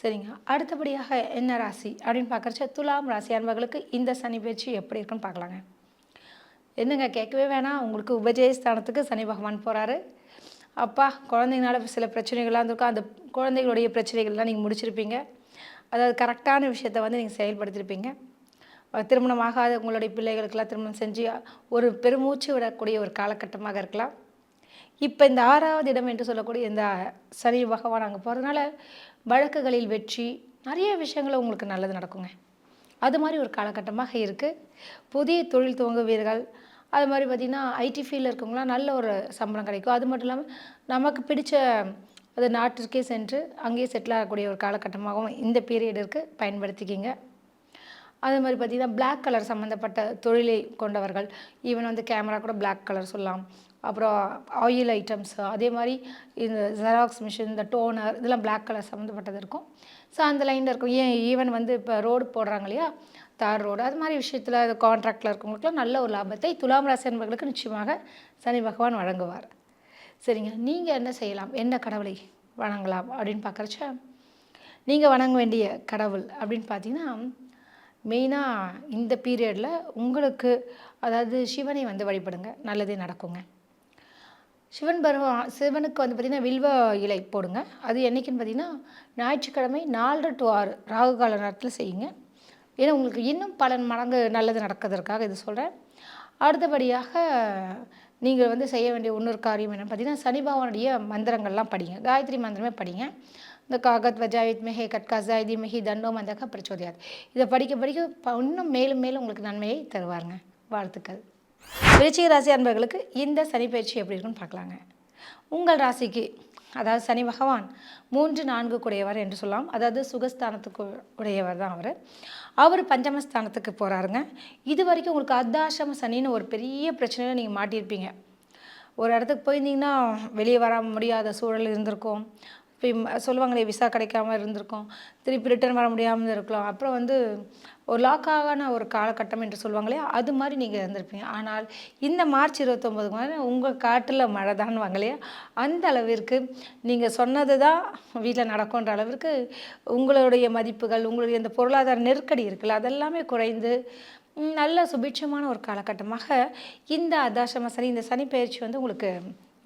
சரிங்க. அடுத்தபடியாக என்ன ராசி அப்படின்னு பார்க்குறச்ச துலாம் ராசி அன்பர்களுக்கு இந்த சனி பயிற்சி எப்படி இருக்குன்னு பார்க்கலாங்க. என்னங்க கேட்கவே வேணாம். உங்களுக்கு உபஜயஸ்தானத்துக்கு சனி பகவான் போகிறாரு அப்பா குழந்தைங்களால சில பிரச்சனைகள்லாம் இருந்திருக்கும் அந்த குழந்தைகளுடைய பிரச்சனைகள்லாம் நீங்கள் முடிச்சிருப்பீங்க. அதாவது கரெக்டான விஷயத்தை வந்து நீங்கள் செயல்படுத்தியிருப்பீங்க திருமணம் ஆகாத உங்களுடைய பிள்ளைகளுக்கெல்லாம் திருமணம் செஞ்சு ஒரு பெருமூச்சு விடக்கூடிய ஒரு காலகட்டமாக இருக்கலாம். இப்போ இந்த ஆறாவது இடம் என்று சொல்லக்கூடிய இந்த சனி பகவான் அங்கே போகிறதுனால வழக்குகளில் வெற்றி நிறைய விஷயங்கள் உங்களுக்கு நல்லது நடக்குங்க. அது மாதிரி ஒரு காலகட்டமாக இருக்குது புதிய தொழில் துவங்குவீர்கள். அது மாதிரி பார்த்திங்கன்னா ஐடி ஃபீல்டில் இருக்கவங்களாம் நல்ல ஒரு சம்பளம் கிடைக்கும். அது மட்டும் இல்லாமல் நமக்கு பிடிச்ச அது நாட்டிற்கே சென்று அங்கேயே செட்டில் ஆகக்கூடிய ஒரு காலகட்டமாகவும் இந்த பீரியட் இருக்குது பயன்படுத்திக்கிங்க. அதே மாதிரி பார்த்திங்கன்னா பிளாக் கலர் சம்மந்தப்பட்ட தொழிலை கொண்டவர்கள். ஈவன் வந்து கேமரா கூட பிளாக் கலர் சொல்லலாம். அப்புறம் ஆயில் ஐட்டம்ஸ் அதே மாதிரி இந்த ஜெராக்ஸ் மிஷின் இந்த டோனர் இதெல்லாம் பிளாக் கலர் சம்மந்தப்பட்டது இருக்கும். ஸோ அந்த லைனில் இருக்கும். ஏன் ஈவன் வந்து இப்போ ரோடு போடுறாங்க இல்லையா? தார் ரோடு அது மாதிரி விஷயத்தில் அது கான்ட்ராக்டில் இருக்கவங்களுக்குலாம் நல்ல ஒரு லாபத்தை துலாம் ராசி என்பவர்களுக்கு நிச்சயமாக சனி பகவான் வழங்குவார். சரிங்க. நீங்கள் என்ன செய்யலாம்? என்ன கடவுளை வணங்கலாம் அப்படின்னு பார்க்குறச்ச நீங்கள் வணங்க வேண்டிய கடவுள் அப்படின்னு பார்த்தீங்கன்னா மெயினாக இந்த பீரியடில் உங்களுக்கு அதாவது சிவனை வந்து வழிபடுங்க. நல்லதே நடக்குங்க. சிவன் பருவம் சிவனுக்கு வந்து பார்த்திங்கன்னா வில்வ இலை போடுங்க. அது என்னைக்குன்னு பார்த்தீங்கன்னா ஞாயிற்றுக்கிழமை நாலு டு ஆறு ராகு கால நேரத்தில் செய்யுங்க. ஏன்னா உங்களுக்கு இன்னும் பல மடங்கு நல்லது நடக்கிறதுக்காக இது சொல்கிறேன் அடுத்தபடியாக நீங்கள் வந்து செய்ய வேண்டிய இன்னொரு காரியம் என்னென்னு பார்த்தீங்கன்னா சனி பகவானுடைய மந்திரங்கள்லாம் படிங்க. காயத்ரி மந்திரமே படிங்க. இந்த காகத் வஜாவித் மெஹே கட்காசாயுதி மெஹி தண்டோ மந்தக பிரச்சோதியாது. இதை படிக்க படிக்க இன்னும் மேலும் மேலும் உங்களுக்கு நன்மையை தருவாருங்க. வாழ்த்துக்கள். விருச்சிக ராசி அன்பர்களுக்கு இந்த சனி பயிற்சி எப்படி இருக்குன்னு பார்க்கலாங்க. உங்கள் ராசிக்கு அதாவது சனி பகவான் மூன்று நான்கு குடையவர் என்று சொல்லலாம். அதாவது சுகஸ்தானத்துக்கு உடையவர் தான் அவர். அவர் பஞ்சமஸ்தானத்துக்கு போகிறாருங்க இது வரைக்கும் உங்களுக்கு அர்த்தாசிரம சனின்னு ஒரு பெரிய பிரச்சனையில் நீங்கள் மாட்டியிருப்பீங்க. ஒரு இடத்துக்கு போயிருந்தீங்கன்னா வெளியே வர முடியாத சூழல் இருந்திருக்கும். இப்போ சொல்லுவாங்களே விசா கிடைக்காம இருந்திருக்கும். திருப்பி ரிட்டர்ன் வர முடியாமல் இருக்கலாம். அப்புறம் வந்து ஒரு லாக்கான ஒரு காலகட்டம் என்று சொல்லுவாங்களே அது மாதிரி நீங்கள் இருந்திருப்பீங்க. ஆனால் இந்த மார்ச் இருபத்தொம்போது மாதிரி உங்கள் காட்டில் மழை தான் வாங்கலையா அந்த அளவிற்கு நீங்கள் சொன்னது தான் வீட்டில் நடக்குன்ற அளவிற்கு உங்களுடைய மதிப்புகள் உங்களுடைய இந்த பொருளாதார நெருக்கடி இருக்குல்ல அதெல்லாமே குறைந்து நல்ல சுபிட்சமான ஒரு காலகட்டமாக இந்த அதாசம சனி இந்த சனி பயிற்சி வந்து உங்களுக்கு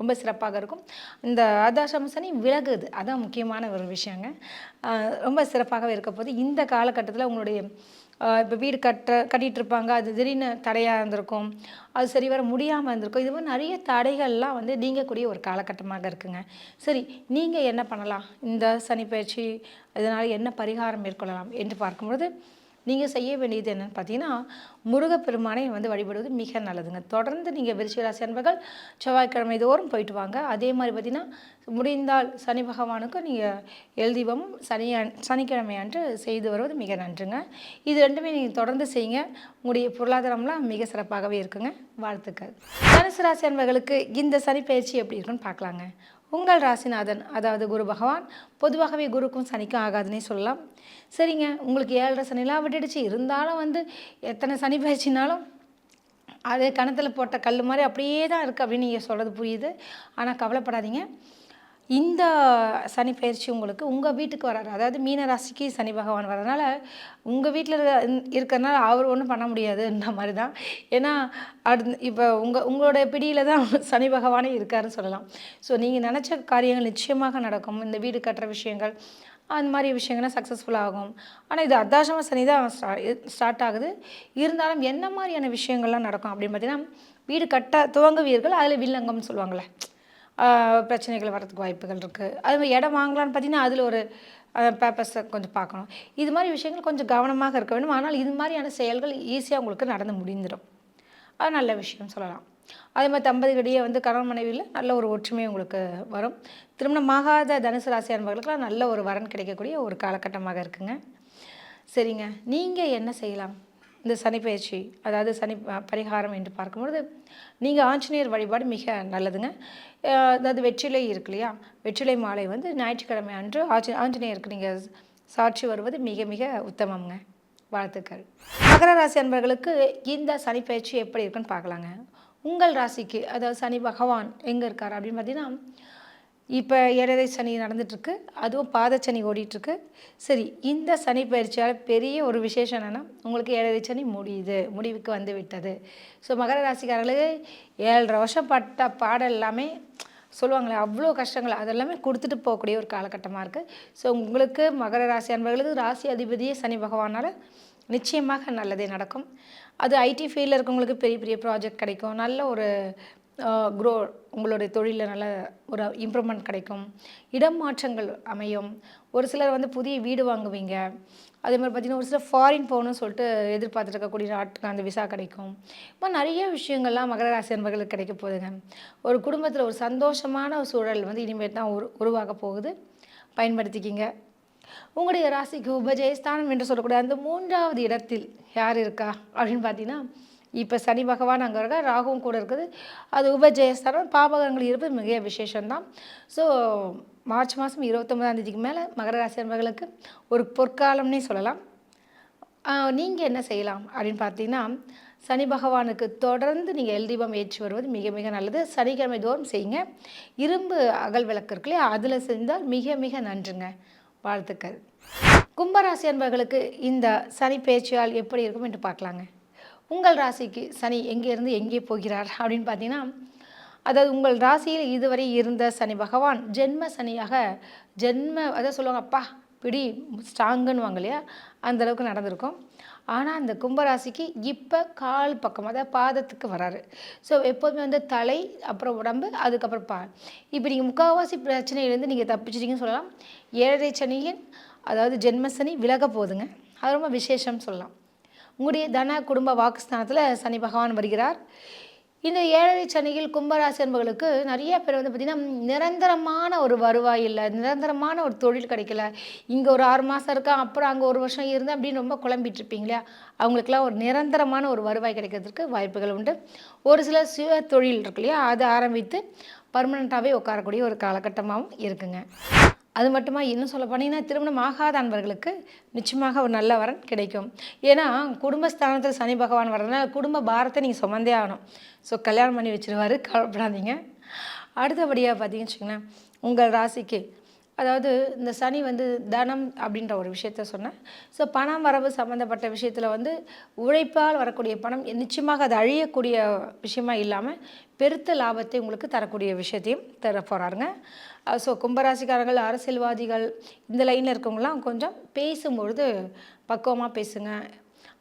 ரொம்ப சிறப்பாக இருக்கும். இந்த அதாசம சனி விலகுது. அதான் முக்கியமான ஒரு விஷயங்க. ரொம்ப சிறப்பாகவே இருக்க போது இந்த காலகட்டத்தில் உங்களுடைய இப்போ வீடு கட்ட கட்டிட்டு இருப்பாங்க அது திடீர்னு தடையாக இருந்திருக்கும். அது சரி வர முடியாமல் இருந்திருக்கும். இது மாதிரி நிறைய தடைகள்லாம் வந்து நீங்கக்கூடிய ஒரு காலகட்டமாக இருக்குங்க. சரி நீங்கள் என்ன பண்ணலாம்? இந்த சனி பயிற்சி இதனால் என்ன பரிகாரம் மேற்கொள்ளலாம் என்று பார்க்கும்பொழுது நீங்கள் செய்ய வேண்டியது என்னென்னு பார்த்தீங்கன்னா முருகப்பெருமானை வந்து வழிபடுவது மிக நல்லதுங்க. தொடர்ந்து நீங்கள் விருச்சிகராசி அன்பர்கள் செவ்வாய்க்கிழமை தோறும் போயிட்டு வாங்க. அதே மாதிரி பார்த்தீங்கன்னா முடிந்தால் சனி பகவானுக்கு நீங்கள் எழுதிபமும் சனி சனிக்கிழமை அன்று செய்து வருவது மிக நன்றுங்க. இது ரெண்டுமே நீங்கள் தொடர்ந்து செய்யுங்க. உங்களுடைய பொருளாதாரம்லாம் மிக சிறப்பாகவே இருக்குங்க. வாழ்த்துக்கள். தனுசு ராசி அன்பர்களுக்கு இந்த சனி பயிற்சி எப்படி இருக்குன்னு பார்க்கலாங்க உங்கள் ராசிநாதன் அதாவது குரு பகவான் பொதுவாகவே குருக்கும் சனிக்கும் ஆகாதுன்னே சொல்லலாம். சரிங்க உங்களுக்கு ஏழரை சனிலாம் விட்டுடுச்சு. இருந்தாலும் வந்து எத்தனை சனி பயிற்சினாலும் அது கணத்தில் போட்ட கல் மாதிரி அப்படியே தான் இருக்குது அப்படின்னு நீங்கள் சொல்கிறது புரியுது. ஆனால் கவலைப்படாதீங்க. இந்த சனி பயிற்சி உங்களுக்கு உங்கள் வீட்டுக்கு வராரு அதாவது மீன ராசிக்கு சனி பகவான் வரதுனால உங்கள் வீட்டில் இருக்கிறதுனால அவர் ஒன்றும் பண்ண முடியாதுன்ற மாதிரி தான் ஏன்னா அடு இப்போ உங்கள் உங்களுடைய பிடியில் தான் சனி பகவானே இருக்காருன்னு சொல்லலாம். ஸோ நீங்கள் நினச்ச காரியங்கள் நிச்சயமாக நடக்கும். இந்த வீடு கட்டுற விஷயங்கள் அந்த மாதிரி விஷயங்கள்லாம் சக்ஸஸ்ஃபுல் ஆகும். ஆனால் இது அர்த்தாசிரம சனி தான் ஸ்டார்ட் ஆகுது. இருந்தாலும் என்ன மாதிரியான விஷயங்கள்லாம் நடக்கும் அப்படின்னு பார்த்தீங்கன்னா வீடு கட்ட துவங்குவீர்கள் அதில் வில்லங்கம்னு சொல்லுவாங்களே பிரச்சனைகள் வரதுக்கு வாய்ப்புகள் இருக்குது அது மாதிரி இடம் வாங்கலான்னு பார்த்தீங்கன்னா அதில் ஒரு பேப்பர்ஸை கொஞ்சம் பார்க்கணும். இது மாதிரி விஷயங்கள் கொஞ்சம் கவனமாக இருக்க வேண்டும். ஆனால் இது மாதிரியான செயல்கள் ஈஸியாக உங்களுக்கு நடந்து முடிந்துடும் அது நல்ல விஷயம் சொல்லலாம். அதே மாதிரி தம்பதிகளிடையே வந்து கணவன் மனைவியில் நல்ல ஒரு ஒற்றுமை உங்களுக்கு வரும். திருமணமாகாத தனுசு ராசி அன்பர்களுக்கெல்லாம் நல்ல ஒரு வரன் கிடைக்கக்கூடிய ஒரு காலகட்டமாக இருக்குங்க. சரிங்க. நீங்கள் என்ன செய்யலாம்? இந்த சனிப்பயிற்சி அதாவது சனி பரிகாரம் என்று பார்க்கும்பொழுது நீங்கள் ஆஞ்சநேயர் வழிபாடு மிக நல்லதுங்க. அதாவது வெற்றிலை இருக்கு இல்லையா? வெற்றிலை மாலை வந்து ஞாயிற்றுக்கிழமை அன்று ஆஞ்ச ஆஞ்சநேயருக்கு நீங்கள் சாட்சி வருவது மிக மிக உத்தமம்ங்க. வாழ்த்துக்கள். மகர ராசி அன்பர்களுக்கு இந்த சனிப்பயிற்சி எப்படி இருக்குன்னு பார்க்கலாங்க. உங்கள் ராசிக்கு அதாவது சனி பகவான் எங்கே இருக்கார் அப்படின்னு பார்த்தீங்கன்னா இப்போ ஏழரை சனி நடந்துட்டுருக்கு. அதுவும் பாதச்சனி ஓடிட்டுருக்கு. சரி இந்த சனி பயிற்சியால் பெரிய ஒரு விசேஷம் என்னென்னா உங்களுக்கு ஏழரை சனி முடியுது. முடிவுக்கு வந்து விட்டது. ஸோ மகர ராசிக்காரர்களுக்கு ஏழரை வருஷம் பட்ட பாடம் எல்லாமே சொல்லுவாங்களே அவ்வளோ கஷ்டங்கள். அதெல்லாமே கொடுத்துட்டு போகக்கூடிய ஒரு காலகட்டமாக இருக்குது ஸோ உங்களுக்கு மகர ராசி அன்பர்களுக்கு ராசி அதிபதியே சனி பகவானால் நிச்சயமாக நல்லதே நடக்கும். அது ஐடி ஃபீல்டில் இருக்கவங்களுக்கு பெரிய பெரிய ப்ராஜெக்ட் கிடைக்கும். நல்ல ஒரு க்ரோ உங்களுடைய தொழிலில் நல்ல ஒரு இம்ப்ரூவ்மெண்ட் கிடைக்கும். இடம் மாற்றங்கள் அமையும். ஒரு சிலர் வந்து புதிய வீடு வாங்குவீங்க. அதே மாதிரி பார்த்திங்கன்னா ஒரு சிலர் ஃபாரின் போகணும்னு சொல்லிட்டு எதிர்பார்த்துட்டு இருக்கக்கூடிய நாட்டுக்கு அந்த விசா கிடைக்கும். இப்போ நிறைய விஷயங்கள்லாம் மகர ராசி அன்பர்களுக்கு கிடைக்க போகுதுங்க. ஒரு குடும்பத்தில் ஒரு சந்தோஷமான ஒரு சூழல் வந்து இனிமேல் தான் உரு உருவாக போகுது. பயன்படுத்திக்கிங்க. உங்களுடைய ராசிக்கு உபஜயஸ்தானம் என்று சொல்லக்கூடிய அந்த மூன்றாவது இடத்தில் யார் இருக்கா? அப்படின்னு பார்த்தீங்கன்னா இப்போ சனி பகவான் அங்கே இருக்கா ராகுவும் கூட இருக்குது. அது உபஜயஸ்தானம் பாபகங்கள் இருப்பது மிக விசேஷம்தான். ஸோ மார்ச் மாதம் இருபத்தொம்பதாம் தேதிக்கு மேலே மகர ராசி அன்பர்களுக்கு ஒரு பொற்காலம்னே சொல்லலாம். நீங்கள் என்ன செய்யலாம் அப்படின்னு பார்த்தீங்கன்னா சனி பகவானுக்கு தொடர்ந்து நீங்கள் எல் தீபம் ஏற்றி வருவது மிக மிக நல்லது. சனிக்கிழமை தோறும் செய்யுங்க. இரும்பு அகல் விளக்கு இருக்கு இல்லையா அதில் செஞ்சால் மிக மிக நன்றுங்க. வாழ்த்துக்கள். கும்பராசி அன்பர்களுக்கு இந்த சனி பேச்சியால் எப்படி இருக்கும் என்று பார்க்கலாங்க. உங்கள் ராசிக்கு சனி எங்கேருந்து எங்கே போகிறார் அப்படின்னு பார்த்தீங்கன்னா அதாவது உங்கள் ராசியில் இதுவரை இருந்த சனி பகவான் ஜென்ம சனியாக ஜென்ம அதான் சொல்லுவாங்க அப்பா பிடி ஸ்ட்ராங்குன்னு வாங்க இல்லையா அந்தளவுக்கு நடந்திருக்கும். ஆனால் அந்த கும்பராசிக்கு இப்போ கால் பக்கம் அதாவது பாதத்துக்கு வராரு. ஸோ எப்போதுமே வந்து தலை அப்புறம் உடம்பு அதுக்கப்புறம் பா. இப்போ நீங்கள் முக்கால்வாசி பிரச்சனையிலேருந்து நீங்கள் தப்பிச்சிட்டிங்கன்னு சொல்லலாம். ஏழரை சனியின் அதாவது ஜென்மசனி விலக போகுதுங்க. அது ரொம்ப விசேஷம் சொல்லலாம். உங்களுடைய தன குடும்ப வாக்குஸ்தானத்தில் சனி பகவான் வருகிறார். இந்த ஏழரை சனியில் கும்பராசி என்பவர்களுக்கு நிறைய பேர் வந்து பார்த்திங்கன்னா நிரந்தரமான ஒரு வருவாய் இல்லை நிரந்தரமான ஒரு தொழில் கிடைக்கல. இங்கே ஒரு ஆறு மாதம் இருக்கா அப்புறம் அங்கே ஒரு வருஷம் இருந்து அப்படின்னு ரொம்ப குழம்பிட்டு இருப்பீங்க இல்லையா? அவங்களுக்குலாம் ஒரு நிரந்தரமான ஒரு வருவாய் கிடைக்கிறதுக்கு வாய்ப்புகள் உண்டு. ஒரு சில சுய தொழில் இருக்கு இல்லையா அதை ஆரம்பித்து பர்மனண்ட்டாகவே உட்காரக்கூடிய ஒரு காலகட்டமாகவும் இருக்குங்க. அது மட்டுமா இன்னும் சொல்ல போனீங்கன்னா திருமணம் ஆகாத அன்பர்களுக்கு நிச்சயமாக ஒரு நல்ல வரன் கிடைக்கும். ஏன்னா குடும்பஸ்தானத்தில் சனி பகவான் வர்றதுனால குடும்ப பாரத்தை நீங்கள் சுமந்தே ஆகணும். ஸோ கல்யாணம் பண்ணி வச்சுருவாரு கவலைப்படாதீங்க. அடுத்தபடியாக பார்த்தீங்கன்னு வச்சுங்களேன் உங்கள் ராசிக்கு அதாவது இந்த சனி வந்து தனம் அப்படின்ற ஒரு விஷயத்த சொன்னேன். ஸோ பணம் வரவு சம்மந்தப்பட்ட விஷயத்தில் வந்து உழைப்பால் வரக்கூடிய பணம் நிச்சயமாக அது அழியக்கூடிய விஷயமா இல்லாமல் பெருத்த லாபத்தை உங்களுக்கு தரக்கூடிய விஷயத்தையும் தர போகிறாருங்க ஸோ uh, கும்பராசிக்காரர்கள் அரசியல்வாதிகள் இந்த லைனில் இருக்கவங்களாம் கொஞ்சம் பேசும்பொழுது பக்குவமாக பேசுங்க.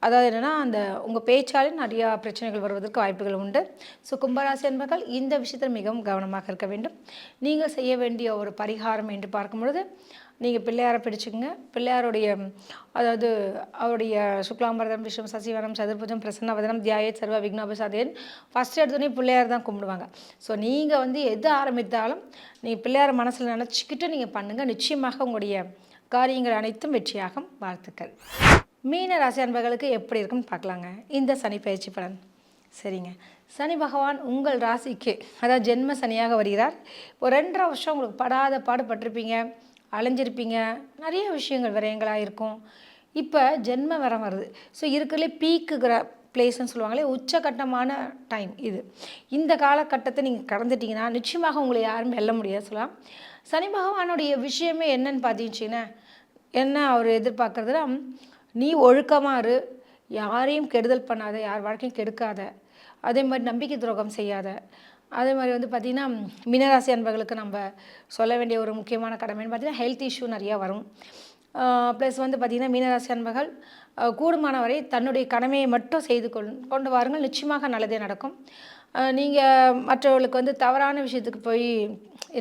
அதாவது என்னென்னா அந்த உங்கள் பேச்சாலே நிறையா பிரச்சனைகள் வருவதற்கு வாய்ப்புகள் உண்டு. ஸோ கும்பராசி என்பர்கள் இந்த விஷயத்தில் மிகவும் கவனமாக இருக்க வேண்டும். நீங்கள் செய்ய வேண்டிய ஒரு பரிகாரம் என்று பார்க்கும் பொழுது நீங்கள் பிள்ளையாரை பிடிச்சிக்கங்க. பிள்ளையாருடைய அதாவது அவருடைய சுக்லாம்பரதம் விஷ்ணு சசிவனம் சதுர்புஜம் பிரசன்னவதனம் தியாய சர்வ விக்னோபசாதேன் ஃபஸ்ட் எடுத்தோடனே பிள்ளையார் தான் கும்பிடுவாங்க. ஸோ நீங்கள் வந்து எது ஆரம்பித்தாலும் நீங்கள் பிள்ளையார் மனசில் நினச்சிக்கிட்டு நீங்கள் பண்ணுங்கள் நிச்சயமாக உங்களுடைய காரியங்கள் அனைத்தும் வெற்றியாகும். வாழ்த்துக்கள். மீன ராசி அன்பர்களுக்கு எப்படி இருக்குன்னு பார்க்கலாங்க. இந்த சனி பயிற்சி பலன். சரிங்க. சனி பகவான் உங்கள் ராசிக்கு அதாவது ஜென்ம சனியாக வருகிறார். ஒரு ரெண்டரை வருஷம் உங்களுக்கு படாத பாடுபட்டிருப்பீங்க அலைஞ்சிருப்பீங்க நிறைய விஷயங்கள் விரயங்களாக இருக்கும். இப்போ ஜென்ம வரம் வருது. ஸோ இருக்கிறதுலே பீக்குங்கிற பிளேஸ்ன்னு சொல்லுவாங்களே உச்சகட்டமான டைம் இது. இந்த காலகட்டத்தை நீங்கள் கடந்துட்டிங்கன்னா நிச்சயமாக உங்களை யாரும் வெல்ல முடியாது சொல்லலாம். சனி பகவானுடைய விஷயமே என்னன்னு பார்த்தீங்கன்னா என்ன அவர் எதிர்பார்க்குறதுனா நீ ஒழுக்கமாக இரு. யாரையும் கெடுதல் பண்ணாத யார் வாழ்க்கையும் கெடுக்காத. அதே மாதிரி நம்பிக்கை துரோகம் செய்யாத. அதே மாதிரி வந்து பார்த்திங்கன்னா மீனராசி அன்பர்களுக்கு நம்ம சொல்ல வேண்டிய ஒரு முக்கியமான கடமைன்னு பார்த்திங்கன்னா ஹெல்த் இஷ்யூ நிறையா வரும். ப்ளஸ் வந்து பார்த்திங்கன்னா மீனராசி அன்பர்கள் கூடுமான வரை தன்னுடைய கடமையை மட்டும் செய்து கொள் கொண்டு வாருங்கள். நிச்சயமாக நல்லதே நடக்கும். நீங்கள் மற்றவர்களுக்கு வந்து தவறான விஷயத்துக்கு போய்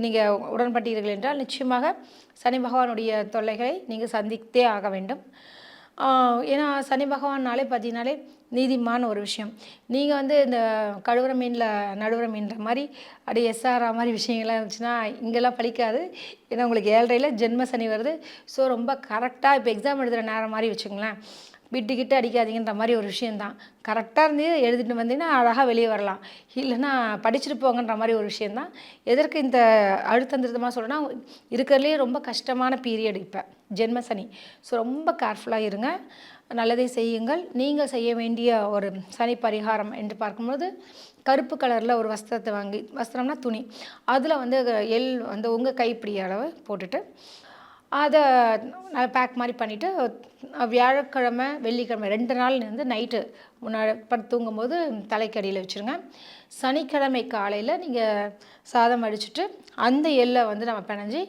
நீங்கள் உடன்பட்டீர்கள் என்றால் நிச்சயமாக சனி பகவானுடைய தொல்லைகளை நீங்கள் சந்தித்தே ஆக வேண்டும். ஏன்னா சனி பகவான்னாலே பார்த்தீங்கனாலே நீதிமான ஒரு விஷயம். நீங்கள் வந்து இந்த கழுவுற மீனில் நடுவுற மீன்ற மாதிரி அப்படி எஸ்ஆர்ஆ மாதிரி விஷயங்கள்லாம் இருந்துச்சுன்னா இங்கெல்லாம் பழிக்காது. ஏன்னா உங்களுக்கு ஏழரையில் ஜென்ம சனி வருது. ஸோ ரொம்ப கரெக்டாக இப்போ எக்ஸாம் எழுதுகிற நேரம் மாதிரி வச்சுங்களேன் விட்டு கிட்டு அடிக்காதீங்கன்ற மாதிரி ஒரு விஷயந்தான் கரெக்டாக இருந்து எழுதிட்டு வந்தீங்கன்னா அழகாக வெளியே வரலாம். இல்லைன்னா படிச்சுட்டு போங்கன்ற மாதிரி ஒரு விஷயந்தான் எதற்கு இந்த அழுத்தந்திருத்தமாக சொல்கிறேன்னா இருக்கிறதுலே ரொம்ப கஷ்டமான பீரியட் இப்போ. ஜென்ம சனி ஸோ ரொம்ப கேர்ஃபுல்லாக இருங்க. நல்லதை செய்யுங்கள். நீங்கள் செய்ய வேண்டிய ஒரு சனி பரிகாரம் என்று பார்க்கும்போது கருப்பு கலரில் ஒரு வஸ்திரத்தை வாங்கி வஸ்திரம்னா துணி. அதில் வந்து எள் வந்து உங்கள் கைப்பிடி அளவு போட்டுட்டு அதை பேக் மாதிரி பண்ணிவிட்டு வியாழக்கிழமை வெள்ளிக்கிழமை ரெண்டு நாள் வந்து நைட்டு முன்னாடி படுத்து தூங்கும்போது தலைக்கடியில் வச்சுருங்க. சனிக்கிழமை காலையில் நீங்கள் சாதம் அடிச்சுட்டு அந்த எல்லை வந்து நம்ம பிணைஞ்சி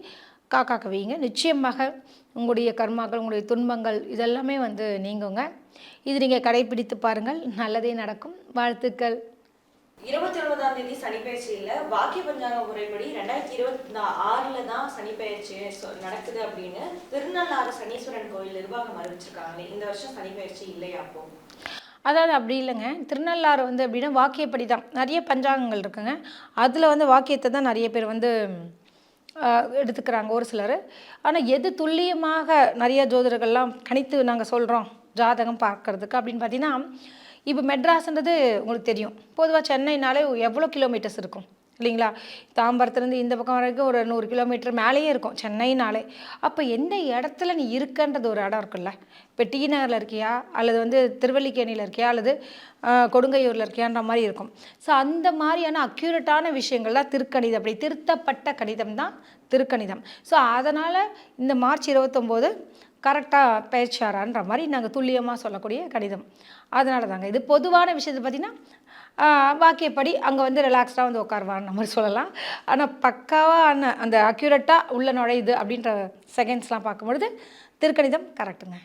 காக்காக்க வைங்க நிச்சயமாக உங்களுடைய கர்மாக்கள் உங்களுடைய துன்பங்கள் இதெல்லாமே வந்து நீங்குங்க. இது நீங்கள் கடைபிடித்து பாருங்கள். நல்லதே நடக்கும். வாழ்த்துக்கள். இருபத்தி ஒன்பதாம் தேதி சனிப்பெயர்ச்சியில வாக்கிய பஞ்சாங்க முறைப்படி ரெண்டாயிரத்தி இருபத்தி ஆறுல தான் சனிப்பெயர்ச்சி சொ- நடக்குது அப்படின்னு திருநள்ளாறு சனீஸ்வரன் கோயில் நிர்வாகம் அறிவிச்சிருக்காங்களே இந்த வருஷம் சனிப்பெயர்ச்சி இல்லையா அப்போ? அதாவது அப்படி இல்லைங்க. திருநள்ளாறு வந்து எப்படின்னா வாக்கியப்படி தான். நிறைய பஞ்சாங்கங்கள் இருக்குங்க. அதில் வந்து வாக்கியத்தை தான் நிறைய பேர் வந்து எடுத்துக்கிறாங்க ஒரு சிலர். ஆனால் எது துல்லியமாக நிறைய ஜோதிடர்கள்லாம் கணித்து நாங்கள் சொல்கிறோம் ஜாதகம் பார்க்கறதுக்கு அப்படின்னு பார்த்தீங்கன்னா இப்போ மெட்ராஸ்ன்றது உங்களுக்கு தெரியும். பொதுவாக சென்னைனாலே எவ்வளோ கிலோமீட்டர்ஸ் இருக்கும்? இல்லைங்களா? தாம்பரத்துலேருந்து இந்த பக்கம் வரைக்கும் ஒரு நூறு கிலோமீட்டர் மேலேயே இருக்கும் சென்னைனாலே அப்போ எந்த இடத்துல நீ இருக்கன்றது ஒரு இடம் இருக்குல்ல? இப்போ டி நகரில் இருக்கியா? அல்லது வந்து திருவல்லிக்கேணியில் இருக்கியா? அல்லது கொடுங்கையூரில் இருக்கியான்ற மாதிரி இருக்கும். ஸோ அந்த மாதிரியான அக்யூரேட்டான விஷயங்கள்லாம் திருக்கணிதம். அப்படி திருத்தப்பட்ட கணிதம் தான் திருக்கணிதம். ஸோ அதனால் இந்த மார்ச் இருபத்தொம்போது கரெக்டாக பயிற்சியாரான்ற மாதிரி நாங்கள் துல்லியமாக சொல்லக்கூடிய கணிதம். அதனால தாங்க இது பொதுவான விஷயத்தை பார்த்திங்கன்னா வாக்கியப்படி அங்கே வந்து ரிலாக்ஸ்டாக வந்து உட்காருவான்னு மாதிரி சொல்லலாம். ஆனால் பக்காவான அந்த அக்யூரேட்டாக உள்ள நுழையுது அப்படின்ற செகண்ட்ஸ்லாம் பார்க்கும்பொழுது திருக்கணிதம் கரெக்டுங்க